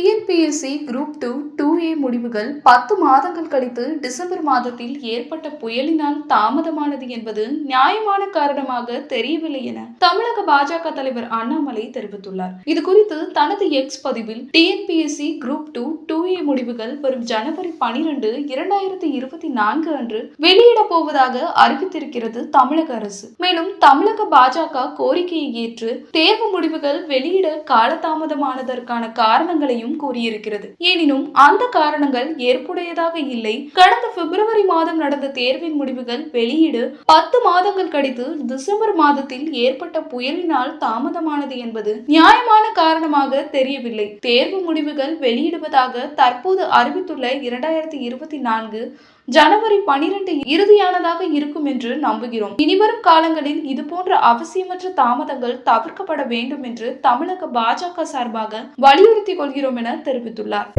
TNPSC group two two A முடிவுகள் பத்து மாதங்கள் கழித்து டிசம்பர் மாதத்தில் ஏற்பட்ட புயலினால் தாமதமானது என்பது நியாயமான காரணமாக தெரியவில்லை என தமிழக பாஜக தலைவர் அண்ணாமலை தெரிவித்துள்ளார். இது குறித்து தனது எக்ஸ் பதிவில் TNPSC group two two A முடிவுகள் வரும் ஜனவரி பனிரெண்டு இரண்டாயிரத்தி இருபத்தி நான்கு அன்று வெளியிட போவதாக அறிவித்திருக்கிறது தமிழக அரசு. மேலும் தமிழக பாஜக கோரிக்கையை ஏற்று தேர்வு முடிவுகள் வெளியிட காலதாமதமானதற்கான காரணங்களையும் கூறியிருக்கிறது. எனினும் அந்த காரணங்கள் ஏற்புடையதாக இல்லை. கடந்த பிப்ரவரி மாதம் நடந்த தேர்வின் முடிவுகள் வெளியீடு பத்து மாதங்கள் கழித்து டிசம்பர் மாதத்தில் ஏற்பட்ட புயலினால் தாமதமானது என்பது நியாயமான காரணமாக தெரியவில்லை. தேர்வு முடிவுகள் வெளியிடுவதாக தற்போது அறிவித்துள்ள இரண்டாயிரத்தி இருபத்தி நான்கு ஜனவரி பனிரெண்டு இறுதியானதாக இருக்கும் என்று நம்புகிறோம். இனிவரும் காலங்களில் இதுபோன்ற அவசியமற்ற தாமதங்கள் தவிர்க்கப்பட வேண்டும் என்று தமிழக பாஜக சார்பாக வலியுறுத்திக் கொள்கிறோம் என தெரிவித்துள்ளார்.